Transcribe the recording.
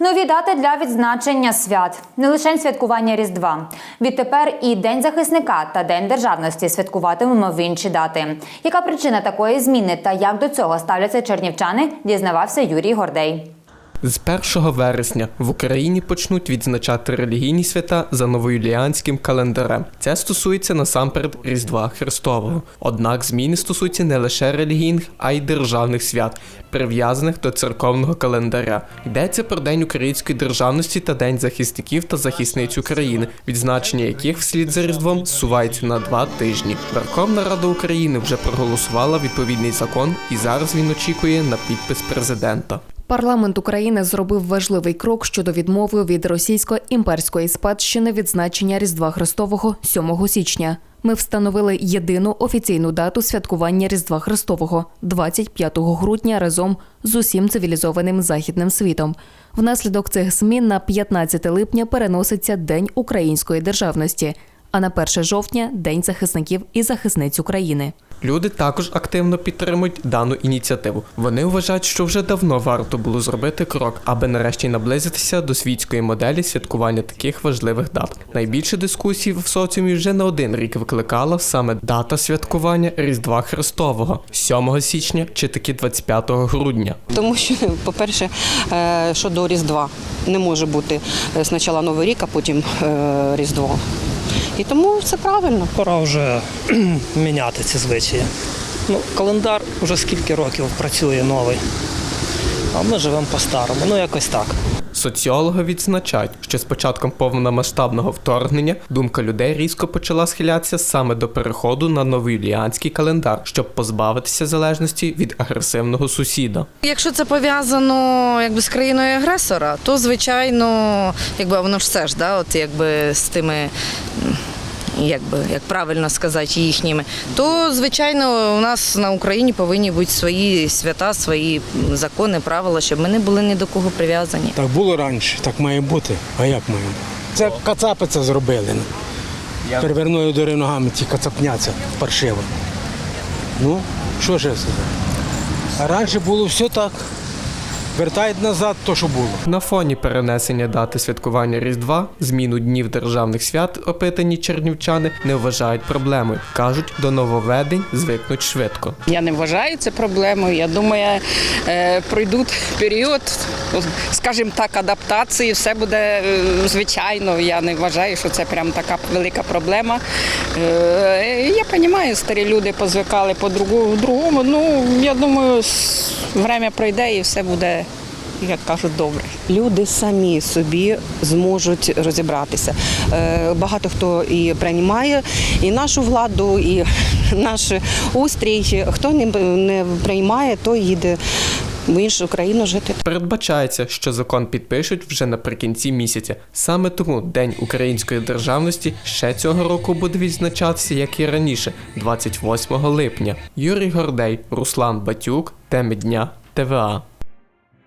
Нові дати для відзначення свят не лише святкування Різдва. Відтепер і День захисника та День державності святкуватимемо в інші дати. Яка причина такої зміни та як до цього ставляться чернівчани, дізнавався Юрій Гордей. З 1 вересня в Україні почнуть відзначати релігійні свята за новоюліанським календарем. Це стосується насамперед Різдва Христового. Однак зміни стосуються не лише релігійних, а й державних свят, прив'язаних до церковного календаря. Йдеться про День української державності та День захисників та захисниць України, відзначення яких вслід за Різдвом зсувається на два тижні. Верховна Рада України вже проголосувала відповідний закон, і зараз він очікує на підпис президента. Парламент України зробив важливий крок щодо відмови від російсько-імперської спадщини відзначення Різдва Христового 7 січня. Ми встановили єдину офіційну дату святкування Різдва Христового 25 грудня разом з усім цивілізованим західним світом. Внаслідок цих змін на 15 липня переноситься День української державності, а на 1 жовтня День захисників і захисниць України. Люди також активно підтримують дану ініціативу. Вони вважають, що вже давно варто було зробити крок, аби нарешті наблизитися до світської моделі святкування таких важливих дат. Найбільше дискусій в соціумі вже не один рік викликала саме дата святкування Різдва Христового 7 січня чи таки 25 грудня. Тому що, по-перше, е, щодо Різдва не може бути е, спочатку Новий рік, а потім е, Різдво. І тому це правильно. Пора вже міняти ці звичаї. Ну, календар вже скільки років працює новий. А ми живемо по-старому. Ну, якось так. Соціологи відзначають, що з початком повномасштабного вторгнення думка людей різко почала схилятися саме до переходу на новоюліанський календар, щоб позбавитися залежності від агресивного сусіда. Якщо це пов'язано якби з країною агресора, то звичайно, якби воно ж все ж да, от якби з тими. Якби як правильно сказати, їхніми, то звичайно у нас на Україні повинні бути свої свята, свої закони, правила, щоб ми не були ні до кого прив'язані. Так було раніше, так має бути. А як має бути? Це кацапи це зробили. Переверною дори ногами ті кацапняться паршиво. Ну, що ж я сказати? А раніше було все так. Вертають назад то, що було. На фоні перенесення дати святкування Різдва, зміну днів державних свят опитані чернівчани не вважають проблемою. кажуть, до нововведень звикнуть швидко. Я не вважаю це проблемою. Я думаю, е, пройдуть період, скажімо так, адаптації, все буде е, звичайно. Я не вважаю, що це прям така велика проблема. Е, Я розумію, старі люди позвикали по-другому. Ну, я думаю, время пройде і все буде, як кажуть, добре. Люди самі собі зможуть розібратися. Е, Багато хто і приймає і нашу владу, і наш устрій. Хто не, приймає, той їде в іншу країну жити. Передбачається, що закон підпишуть вже наприкінці місяця. Саме тому День української державності ще цього року буде відзначатися, як і раніше, 28 липня. Юрій Гордей, Руслан Батюк, теми дня, ТВА.